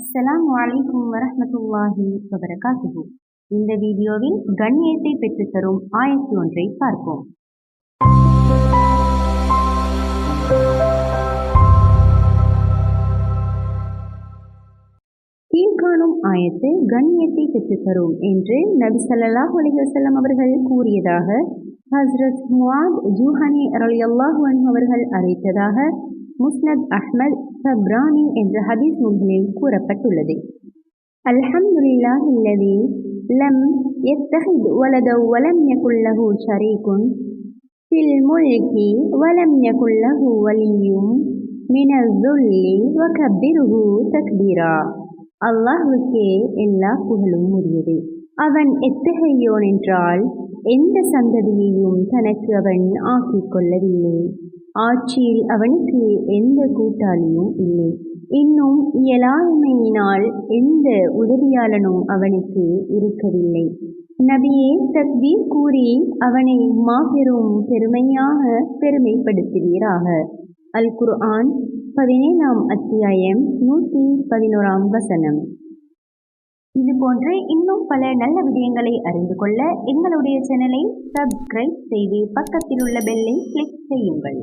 அஸ்ஸலாமு அலைக்கும் வரமத்துல்லாஹி வபரகாத்துஹு. இந்த வீடியோவில் கண்ணியத்தை பெற்றுத் தரும் ஆயத்து ஒன்றை பார்ப்போம். கீழ்காணும் ஆயத்து கண்ணியத்தை பெற்றுத் தரும் என்று நபி ஸல்லல்லாஹு அலைஹி அவர்கள் கூறியதாக ஹஸ்ரத் முவாத் ஜூஹானி ரலியல்லாஹு அன்ஹு அவர்கள் அறிவித்ததாக முஸ்னத் அஹ்மத் சப்ரானி என்ற ஹதீஸ் நூல்களில் கூறப்பட்டுள்ளது அல்ஹம்துலில்லாஹ் இல்லதி லம் يتخذ ولدا ولم يكن له شريك في الملك ولم يكن له ولي من الذل وكبره تكبيرا அல்லாஹுக்கே எல்லா புகழும் உரியது அவன் எத்தகையோன் என்றால் எந்த சந்ததியையும் தனக்கு அவன் ஆக்கிக் கொள்ளவில்லை ஆட்சியில் அவனுக்கு எந்த கூட்டாளியும் இல்லை. இன்னும் இயலாமையினால் எந்த உதவியாளனும் அவனுக்கு இருக்கவில்லை. நபியே தக்பீர் கூறி அவனை மாபெரும் பெருமையாக பெருமைப்படுத்துவீராக. அல் குர்ஆன் பதினேழாம் அத்தியாயம் நூற்றி பதினோராம் வசனம். இது போன்று இன்னும் பல நல்ல விடயங்களை அறிந்து கொள்ள எங்களுடைய சேனலை சப்ஸ்கிரைப் செய்து பக்கத்தில் உள்ள பெல்லை கிளிக் செய்யுங்கள்.